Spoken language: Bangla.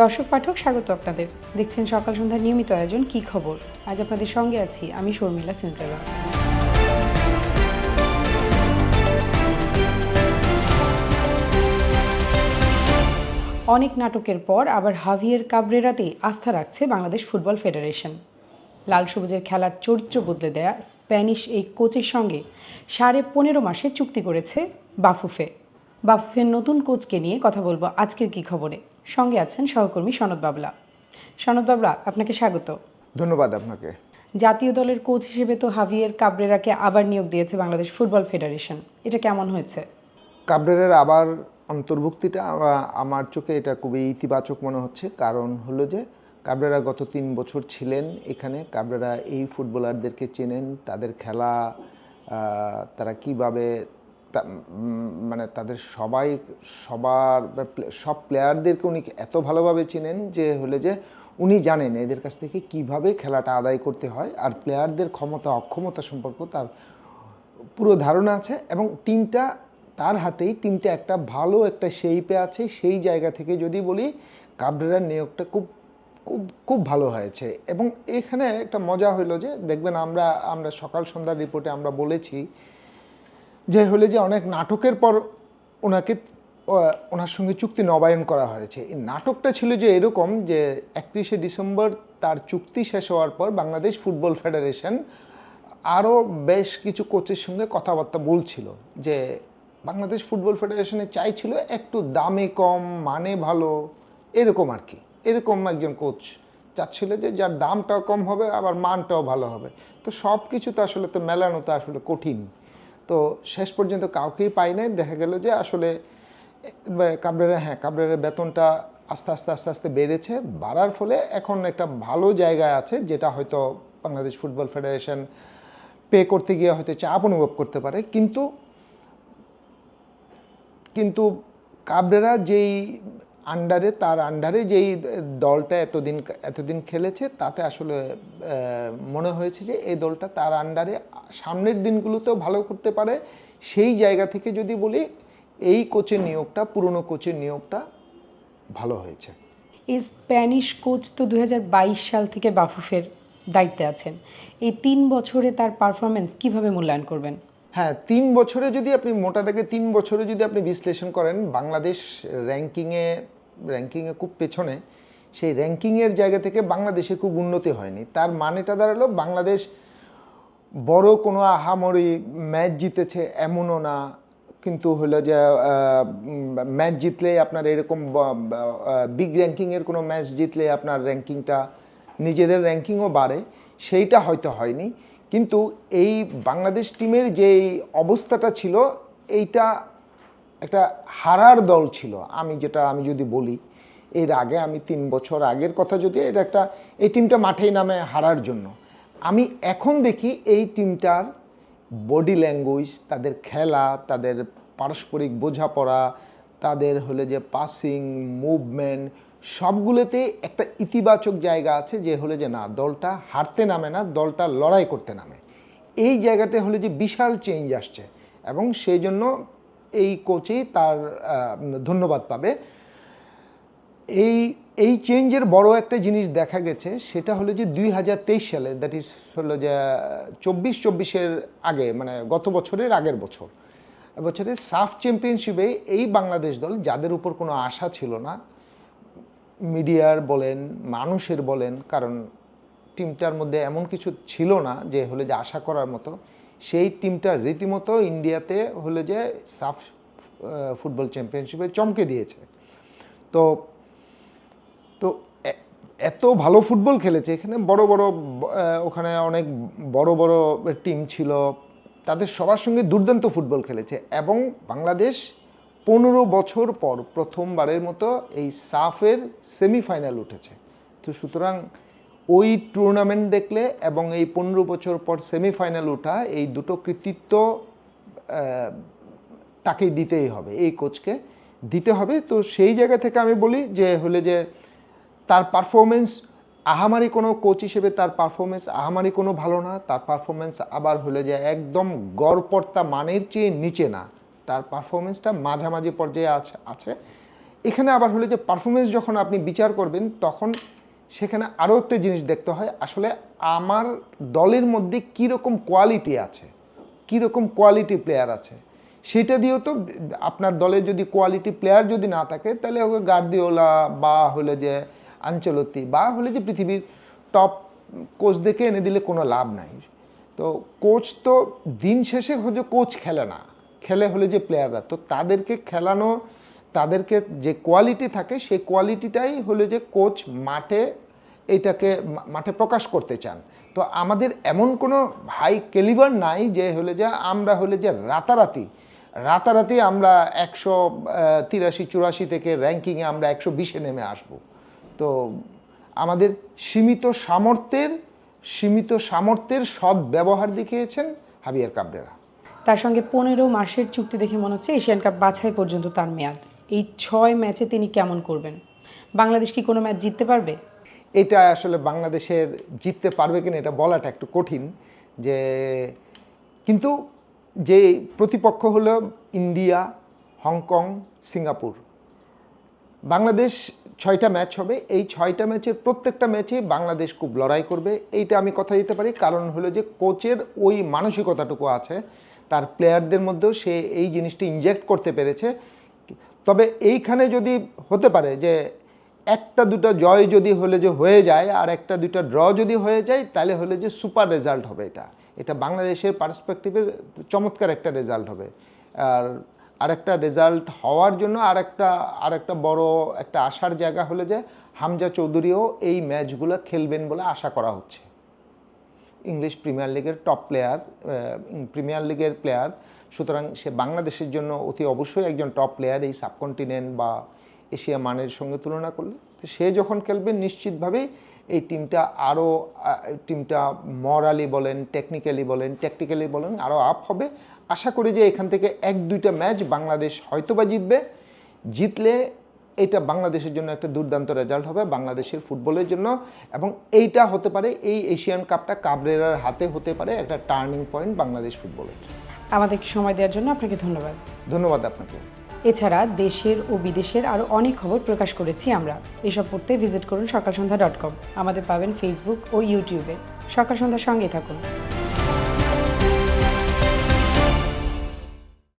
দর্শক পাঠক, স্বাগত আপনাদের। দেখছেন সকাল সন্ধ্যার নিয়মিত আয়োজন কি খবর? আজ আপনাদের সঙ্গে আছি আমি শর্মিলা সিনতেলা অনেক নাটকের পর আবার হাভিয়ের কাবরেরাতে আস্থা রাখছে বাংলাদেশ ফুটবল ফেডারেশন। লাল সবুজের খেলার চরিত্র বদলে দেয়া স্প্যানিশ এই কোচের সঙ্গে সাড়ে পনেরো মাসে চুক্তি করেছে বাফুফে। বাফুফের নতুন কোচকে নিয়ে কথা বলব আজকের কি খবরে। সঙ্গে আছেন সহকর্মী সনদ বাবলা। সনদ বাবলা আপনাকে স্বাগত। ধন্যবাদ আপনাকে। জাতীয় দলের কোচ হিসেবে তো হাভিয়ের কাবরেরাকে আবার নিয়োগ দিয়েছে বাংলাদেশ ফুটবল ফেডারেশন। এটা কেমন হয়েছে? কাবরের আবার অন্তর্ভুক্তিটা আমার চোখে এটা খুবই ইতিবাচক মনে হচ্ছে। কারণ হলো যে কাবরেরা গত তিন বছর ছিলেন এখানে। কাবরেরা এই ফুটবলারদেরকে চেনেন তাদের খেলা তারা কীভাবে মানে তাদের সবাই, সবার সব প্লেয়ারদেরকে উনি এত ভালোভাবে চেনেন যে হলে যে উনি জানেন এদের কাছ থেকে কীভাবে খেলাটা আদায় করতে হয় আর প্লেয়ারদের ক্ষমতা, অক্ষমতা সম্পর্ক তার পুরো ধারণা আছে এবং টিমটা তার হাতেই, টিমটা একটা ভালো একটা শেইপে আছে, সেই জায়গা থেকে যদি বলি কাবরেরার নিয়োগটা খুব খুব খুব ভালো হয়েছে এবং এখানে একটা মজা হলো যে দেখবেন আমরা আমরা সকাল সন্ধ্যার রিপোর্টে আমরা বলেছি যে হলে যে অনেক নাটকের পর ওনাকে ওনার সঙ্গে চুক্তি নবায়ন করা হয়েছে। এই নাটকটা ছিল যে এরকম যে একত্রিশে ডিসেম্বর তার চুক্তি শেষ হওয়ার পর বাংলাদেশ ফুটবল ফেডারেশন আরও বেশ কিছু কোচের সঙ্গে কথাবার্তা বলছিল যে বাংলাদেশ ফুটবল ফেডারেশনে চাইছিল একটু দামে কম মানে ভালো, এরকম আর কি। এরকম একজন কোচ চাচ্ছিল যে যার দামটাও কম হবে, আবার মানটাও ভালো হবে। তো সব কিছু তো আসলে তো মেলানো তো আসলে কঠিন। তো শেষ পর্যন্ত কাউকেই পাই নাই। দেখা গেল যে আসলে কাবরেরা হ্যাঁ কাবরেরার বেতনটা আস্তে আস্তে আস্তে আস্তে বেড়েছে। বাড়ার ফলে এখন একটা ভালো জায়গায় আছে, যেটা হয়তো বাংলাদেশ ফুটবল ফেডারেশন পে করতে গিয়ে হয়তো চাপ অনুভব করতে পারে। কিন্তু কিন্তু কাবরেরা যেই আন্ডারে তার আন্ডারে যেই দলটা এতদিন এতদিন খেলেছে তাতে আসলে মনে হয়েছে যে এই দলটা তার আন্ডারে সামনের দিনগুলোতেও ভালো করতে পারে। সেই জায়গা থেকে যদি বলি এই কোচের নিয়োগটা পুরনো কোচের নিয়োগটা ভালো হয়েছে। এই স্প্যানিশ কোচ তো দু হাজার বাইশ সাল থেকে বাফুফের দায়িত্বে আছেন। এই তিন বছরে তার পারফরমেন্স কীভাবে মূল্যায়ন করবেন? হ্যাঁ তিন বছরে যদি আপনি মোটা থেকে তিন বছরে যদি আপনি বিশ্লেষণ করেন বাংলাদেশ র্যাঙ্কিংয়ে র্যাঙ্কিংয়ে খুব পেছনে, সেই র্যাঙ্কিংয়ের জায়গা থেকে বাংলাদেশে খুব উন্নতি হয়নি। তার মানেটা দাঁড়াল, বাংলাদেশ বড় কোনো আহামরি ম্যাচ জিতেছে এমনও না, কিন্তু হলো যে ম্যাচ জিতলে আপনার এরকম বিগ র্যাঙ্কিংয়ের কোনো ম্যাচ জিতলে আপনার র্যাঙ্কিংটা নিজেদের র্যাঙ্কিংও বাড়ে। সেইটা হয়তো হয়নি, কিন্তু এই বাংলাদেশ টিমের যে অবস্থাটা ছিল, এইটা একটা হারার দল ছিল। আমি যেটা আমি যদি বলি, এর আগে আমি তিন বছর আগের কথা যদি, এটা একটা, এই টিমটা মাঠেই নামে হারার জন্য। আমি এখন দেখি এই টিমটার বডি ল্যাঙ্গুয়েজ তাদের খেলা, তাদের পারস্পরিক বোঝাপড়া, তাদের হলে যে পাসিং মুভমেন্ট সবগুলোতে একটা ইতিবাচক জায়গা আছে যে হলে যে না, দলটা হারতে নামে না, দলটা লড়াই করতে নামে। এই জায়গাতে হলে যে বিশাল চেঞ্জ আসছে এবং সেই জন্য এই কোচেই তার ধন্যবাদ পাবে। এই এই চেঞ্জের বড় একটা জিনিস দেখা গেছে, সেটা হলো যে দুই হাজার তেইশ সালে দ্যাট ইজ হলো যে চব্বিশ চব্বিশের আগে মানে গত বছরের আগের বছর বছরে সাফ চ্যাম্পিয়নশিপে এই বাংলাদেশ দল, যাদের উপর কোনো আশা ছিল না, মিডিয়ার বলেন, মানুষের বলেন, কারণ টিমটার মধ্যে এমন কিছু ছিল না যে হলে যে আশা করার মতো সেই টিমটা রীতিমতো ইন্ডিয়াতে হলে যে সাফ ফুটবল চ্যাম্পিয়নশিপে চমকে দিয়েছে। তো তো এত ভালো ফুটবল খেলেছে, এখানে বড় বড় ওখানে অনেক বড় বড় টিম ছিল, তাদের সবার সঙ্গে দুর্দান্ত ফুটবল খেলেছে এবং বাংলাদেশ পনেরো বছর পর প্রথমবারের মতো এই সাফের সেমিফাইনাল উঠেছে। তো সুতরাং ওই টুর্নামেন্ট দেখলে এবং এই পনেরো বছর পর সেমিফাইনাল ওঠা, এই দুটো কৃতিত্ব তাকে দিতেই হবে, এই কোচকে দিতে হবে। তো সেই জায়গা থেকে আমি বলি যে, হলে যে তার পারফরমেন্স আহামারি কোনো কোচ হিসেবে তার পারফরমেন্স আহামারি কোনো ভালো না, তার পারফরমেন্স আবার হলে যে একদম গড়পর্তা মানের চেয়ে নিচে না, তার পারফরমেন্সটা মাঝামাঝি পর্যায়ে আছে আছে। এখানে আবার হলে যে পারফরমেন্স যখন আপনি বিচার করবেন, তখন সেখানে আরও একটা জিনিস দেখতে হয়, আসলে আমার দলের মধ্যে কীরকম কোয়ালিটি আছে, কীরকম কোয়ালিটি প্লেয়ার আছে, সেটা দিয়েও তো আপনার দলে যদি কোয়ালিটি প্লেয়ার যদি না থাকে, তাহলে গার্দিওলা বা হলে যে আঞ্চলতি বা হলে যে পৃথিবীর টপ কোচ দেখে এনে দিলে কোনো লাভ নাই। তো কোচ তো দিন শেষে হচ্ছে কোচ খেলে না, খেলে হলে যে প্লেয়াররা তো তাদেরকে খেলানো তাদেরকে যে কোয়ালিটি থাকে, সেই কোয়ালিটিটাই হলো যে কোচ মাঠে এটাকে মাঠে প্রকাশ করতে চান। তো আমাদের এমন কোনো হাই ক্যালিবার নাই যে হলে যে আমরা হলে যে রাতারাতি রাতারাতি আমরা একশো তিরাশি, চুরাশি থেকে র্যাঙ্কিংয়ে আমরা একশো বিশে নেমে আসব। তো আমাদের সীমিত সামর্থ্যের সীমিত সামর্থ্যের সৎ ব্যবহার দেখিয়েছেন হাবিয়ার কাবরেরা। তার সঙ্গে পনেরো মাসের চুক্তি দেখে মনে হচ্ছে এশিয়ান কাপ বাছাই পর্যন্ত তার মেয়াদ। এই ছয় ম্যাচে তিনি কেমন করবেন? বাংলাদেশ কি কোনো ম্যাচ জিততে পারবে? এটা আসলে বাংলাদেশের জিততে পারবে কিনা এটা বলাটা একটু কঠিন যে, কিন্তু যে প্রতিপক্ষ হলো ইন্ডিয়া, হংকং, সিঙ্গাপুর। বাংলাদেশ ছয়টা ম্যাচ হবে, এই ছয়টা ম্যাচের প্রত্যেকটা ম্যাচে বাংলাদেশ খুব লড়াই করবে, এইটা আমি কথা দিতে পারি। কারণ হলো যে কোচের ওই মানসিকতাটুকু আছে, তার প্লেয়ারদের মধ্যেও সে এই জিনিসটি ইনজেক্ট করতে পেরেছে। তবে এইখানে যদি হতে পারে যে একটা দুটো জয় যদি হলে যে হয়ে যায় আর একটা দুটো ড্র যদি হয়ে যায়, তাহলে হলে যে সুপার রেজাল্ট হবে এটা। এটা বাংলাদেশের পার্সপেক্টিভে চমৎকার একটা রেজাল্ট হবে। আর আরেকটা রেজাল্ট হওয়ার জন্য আরেকটা আরেকটা বড় একটা আশার জায়গা হলে যে হামজা চৌধুরীও এই ম্যাচগুলো খেলবেন বলে আশা করা হচ্ছে। ইংলিশ প্রিমিয়ার লিগের টপ প্লেয়ার প্রিমিয়ার লিগের প্লেয়ার সুতরাং সে বাংলাদেশের জন্য অতি অবশ্যই একজন টপ প্লেয়ার এই সাবকন্টিনেন্ট বা এশিয়া মানের সঙ্গে তুলনা করলে। তো সে যখন খেলবে, নিশ্চিতভাবেই এই টিমটা আরও টিমটা মরালি বলেন টেকনিক্যালি বলেন ট্যাকটিক্যালি বলেন আরও আপ হবে। আশা করি যে এখান থেকে এক, দুইটা ম্যাচ বাংলাদেশ হয়তোবা জিতবে। জিতলে এটা বাংলাদেশের জন্য একটা দুর্দান্ত রেজাল্ট হবে, বাংলাদেশের ফুটবলের জন্য। এবং এইটা হতে পারে এই এশিয়ান কাপটা কাবরেরার হাতে হতে পারে একটা টার্নিং পয়েন্ট বাংলাদেশ ফুটবলের। আমাদেরকে সময় দেওয়ার জন্য আপনাকে ধন্যবাদ। ধন্যবাদ আপনাকে। এছাড়া দেশের ও বিদেশের আরও অনেক খবর প্রকাশ করেছি আমরা। এসব পড়তে ভিজিট করুন সকাল সন্ধ্যা ডট কম। আমাদের পাবেন ফেসবুক ও ইউটিউবে সকাল সন্ধ্যার সঙ্গে থাকুন।